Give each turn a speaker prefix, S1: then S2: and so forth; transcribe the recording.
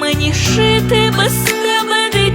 S1: мені шити без тебе.